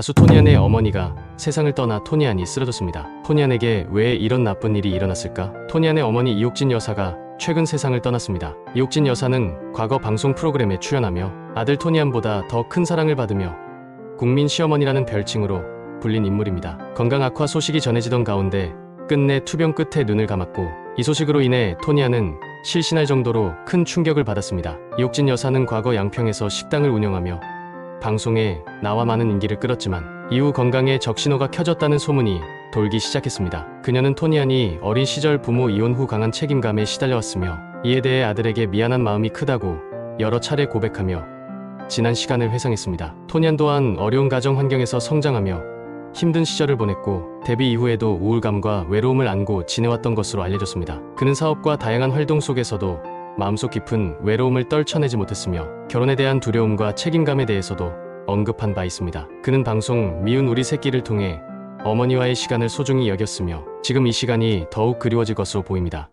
가수 토니안의 어머니가 세상을 떠나 토니안이 쓰러졌습니다. 토니안에게 왜 이런 나쁜 일이 일어났을까? 토니안의 어머니 이옥진 여사가 최근 세상을 떠났습니다. 이옥진 여사는 과거 방송 프로그램에 출연하며 아들 토니안보다 더 큰 사랑을 받으며 국민 시어머니라는 별칭으로 불린 인물입니다. 건강 악화 소식이 전해지던 가운데 끝내 투병 끝에 눈을 감았고 이 소식으로 인해 토니안은 실신할 정도로 큰 충격을 받았습니다. 이옥진 여사는 과거 양평에서 식당을 운영하며 방송에 나와 많은 인기를 끌었지만 이후 건강에 적신호가 켜졌다는 소문이 돌기 시작했습니다. 그녀는 토니안이 어린 시절 부모 이혼 후 강한 책임감에 시달려왔으며 이에 대해 아들에게 미안한 마음이 크다고 여러 차례 고백하며 지난 시간을 회상했습니다. 토니안 또한 어려운 가정 환경에서 성장하며 힘든 시절을 보냈고 데뷔 이후에도 우울감과 외로움을 안고 지내왔던 것으로 알려졌습니다. 그는 사업과 다양한 활동 속에서도 마음속 깊은 외로움을 떨쳐내지 못했으며 결혼에 대한 두려움과 책임감에 대해서도 언급한 바 있습니다. 그는 방송 미운 우리 새끼를 통해 어머니와의 시간을 소중히 여겼으며 지금 이 시간이 더욱 그리워질 것으로 보입니다.